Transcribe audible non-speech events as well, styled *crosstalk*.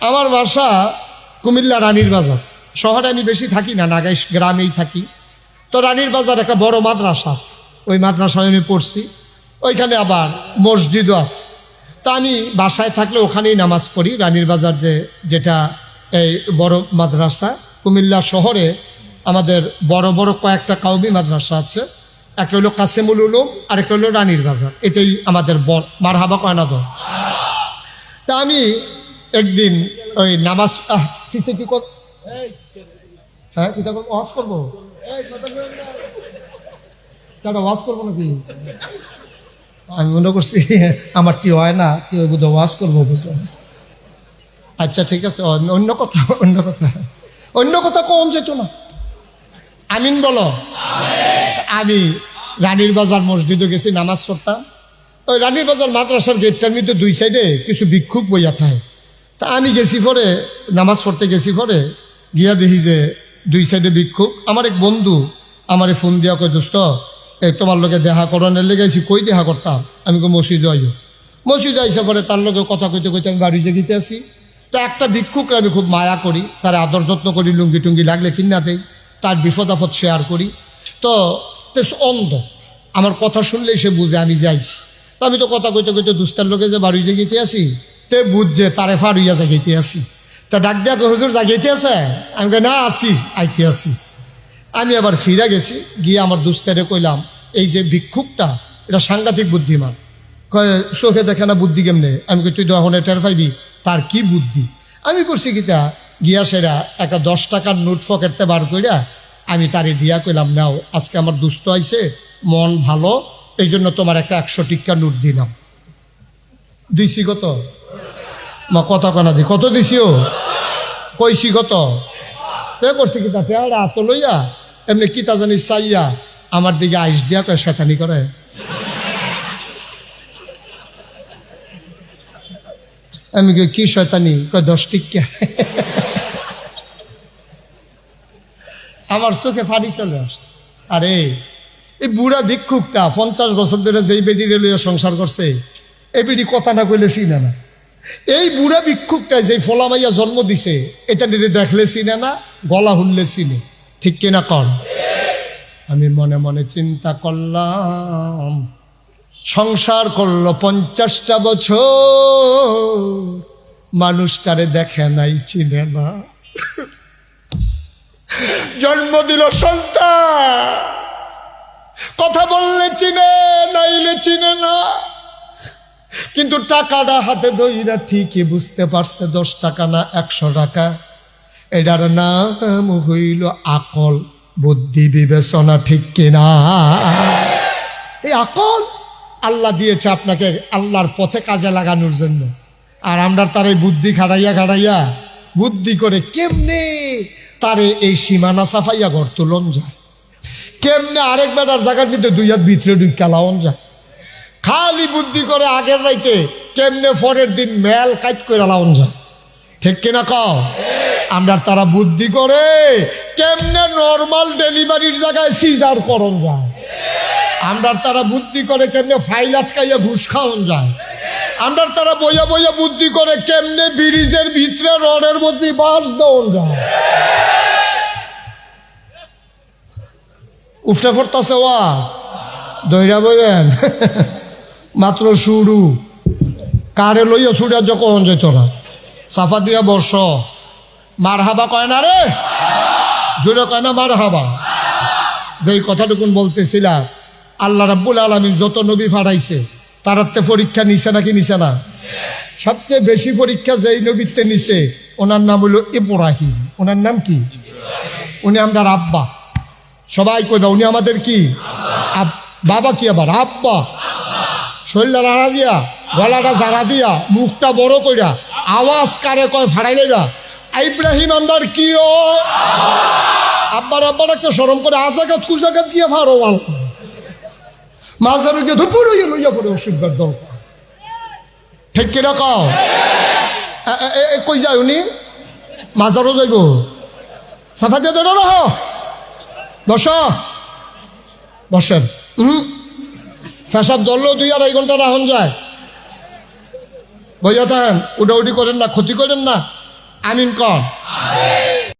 আমার বাসা কুমিল্লা রানীর বাজার। শহরে আমি বেশি থাকি না নাগাই গ্রামেই থাকি। তো রানীর বাজার একটা বড় মাদ্রাসা আছে। ওই মাদ্রাসায় আমি পড়ছি। ওইখানে আবার মসজিদও আছে। তা আমি বাসায় থাকলে ওখানেই নামাজ পড়ি। রানীর বাজার যে, যেটা এই বড় মাদ্রাসা, কুমিল্লা শহরে আমাদের বড় বড় কয়েকটা কাউমি মাদ্রাসা আছে। একটা হলো কাসেমুল উলুম, আরেকটা হলো রানীর বাজার। এটাই আমাদের বড় মারহাবা কয়না দল। তা আমি একদিন ওই নামাজ কিসে কি হ্যাঁ কি তখন ওয়াজ করব? কেন করব নাকি? আমি মনে করছি, আমার কি হয় না ওই বোধ ওয়াজ করব আচ্ছা ঠিক আছে অন্য কথা অন্য কথা। অন্য কথা কম যেত না আমিন বলো। আমি রানীর বাজার মসজিদে গেছি, নামাজ পড়তাম। ওই রানীর বাজার মাদ্রাসার গেটটার মধ্যে দুই সাইডে কিছু ভিক্ষুক বইয়া থাকে। তা আমি গেছি পরে, নামাজ পড়তে গেছি পরে, গিয়া দেখি যে দুই সাইডে ভিক্ষুক। আমার এক বন্ধু আমারে ফোন দিয়া কই দোস্ত এই তোমার লোকে দেখা করণের লেগে আইছি, কই দেখা করতাম? আমি কই, মসজিদে আইও। মসজিদে আইসা পরে তার লোকে কথা কইতে কইতে আমি বাড়ি গিতে আসি। তা একটা ভিক্ষুকরে আমি খুব মায়া করি, তার আদর যত্ন করি, লুঙ্গি টুঙ্গি লাগলে কিনা দেই, তার বিপদ আপদ শেয়ার করি। তো অন্ধ। আমার কথা শুনলেই সে বুঝে আমি যাইছি। তো আমি তো কথা কইতে কইতে দুস্তার লোকে যে বাড়ি জাগিতে আসি তে বুঝছে তারে ফাড়ুইয়া জাগাইতে আসি তা ডাক দিয়া হুজুর, জাগাইতে আছে? আমি না আসি আইতে আসি আমি আবার ফিরে গেছি, গিয়ে আমার দুস্তারে কইলাম, এই যে ভিক্ষুকটা, এটা সাংঘাতিক বুদ্ধিমান। কয়, চোখে দেখে না বুদ্ধি কেমনে? আমি কই, তুই তো এখন টের পাইবি, তার কি বুদ্ধি? আমি করছি কিতা, গিয়া সেরা একটা দশ টাকার নোট ফকেটতে বার কইরা আমি তারে দিয়া কইলাম, নাও, আজকে আমার দুস্থ আইছে, মন ভালো এই জন্য তোমার একটা একশো টিক্কা নোট দিলাম। দিছি কত? মা কত কানা দি। কত দিছিও? কইছি কত? তে করছি কিতা পেয়ারা হাত লইয়া, এমনি কিতা জানি চাইয়া, আমার দিকে আইস দিয়া কয়, শয়তানি করে। আমি কই, কি শয়তানি? কয়, দশ টিক্কা। আমার চোখে পানি চলে আসছে। আরে, এই বুড়া ভিক্ষুকটা পঞ্চাশ বছর ধরে যেই বেডিরে লইয়া সংসার করছে, এই বেডি কথা না কইলে চিনে না। এই বুড়া ভিক্ষুকটা যে ফলামাইয়া জন্ম দিছে, এটা নিয়ে দেখলে চিনে না, গলা হুললে চিনে। ঠিক কিনা কর আমি মনে মনে চিন্তা করলাম, সংসার করল পঞ্চাশটা বছর, মানুষ তারে দেখে নাই, চিনে না। জন্ম দিল সন্তান। কথা বললে চিনে, নাইলে চিনে না। কিন্তু টাকাটা হাতে ধইরা ঠিকই বুঝতে পারছে দশ টাকা না একশো টাকা। এটার নাম হইল আকল। বুদ্ধি বিবেচনা ঠিক কিনা? এই আকল আল্লাহ দিয়েছে আপনাকে আল্লাহর পথে কাজে লাগানোর জন্য। আর আমরা তার এই বুদ্ধি খাড়াইয়া খাড়াইয়া বুদ্ধি করে কেমনে তারে এই সীমানা সাফাইয়া ঘর তুলন যায়? কেমনে আরেক বেটার জায়গার ভিতরে দুই হাত ভিতরে দুই কালাওন যায়? খালি বুদ্ধি করে আগের রাইতে কেমনে পরের দিন মেল কাজ করে লাউন যায়? ঠিক কিনা কও? আমরা তারা বুদ্ধি করে কেমনে নর্মাল ডেলিভারির জায়গায় সিজার করন যায়? আমরা তারা বুদ্ধি করে কেমনে ফাইল আটকাইয়া ঘুষ খাওয়ান যায়? আমরা তারা বইয়া বইয়া বুদ্ধি করে কেমনে ব্রিজের ভিতরে রডের মধ্যে বাস দেওয়ান যায়? উফটা ফোরতাছে ওয়া? দইরা বইবেন *laughs* মাত্র শুরু। কারে লইয়া ছুড়া যখন যেত না। সাফা দিয়া বর্ষ মার হাবা কয় না রে? জোরে কয় না মার হাবা যেই কথাটুকুন বলতেছিলাম আল্লাহ রাব্বুল আলমিন যত নবী ফাড়াইছে তারাতে পরীক্ষা নিছে নাকি নিছে না? সবচেয়ে বেশি পরীক্ষা যেই নবীতে নিছে, ওনার নাম হলো ইব্রাহিম। ওনার নাম কি? উনি আমরা আব্বা সবাই কইবা উনি আমাদের কি? বাবা কি আবার? আব্বা। শরীরটা রাড়া দিয়া, গলাটা জাড়া দিয়া, মুখটা বড় কইরা, আওয়াজ কারে কয় ফাড়াই লইবা? ইব্রাহিম আন্দার কি ও আব্বার আব্বার একটা সরম করে আজাগাত কুজাগাত গিয়ে ফাড়ো মাল মাঝারে গিয়ে ধুপুর হইয়া লইয়া পড়ে অসুখের দরকার ঠিক কিনা কও? কই যায় উনি? মাজারও যাইব। সাফা দিয়ে ধরো রহ বস। বসেন। হুম পেশাব ধরলেও দুই আড়াই ঘণ্টা রাহন যায়। বইয়া থাকেন, উডাউডি করেন না, ক্ষতি করেন না। আমিন কন।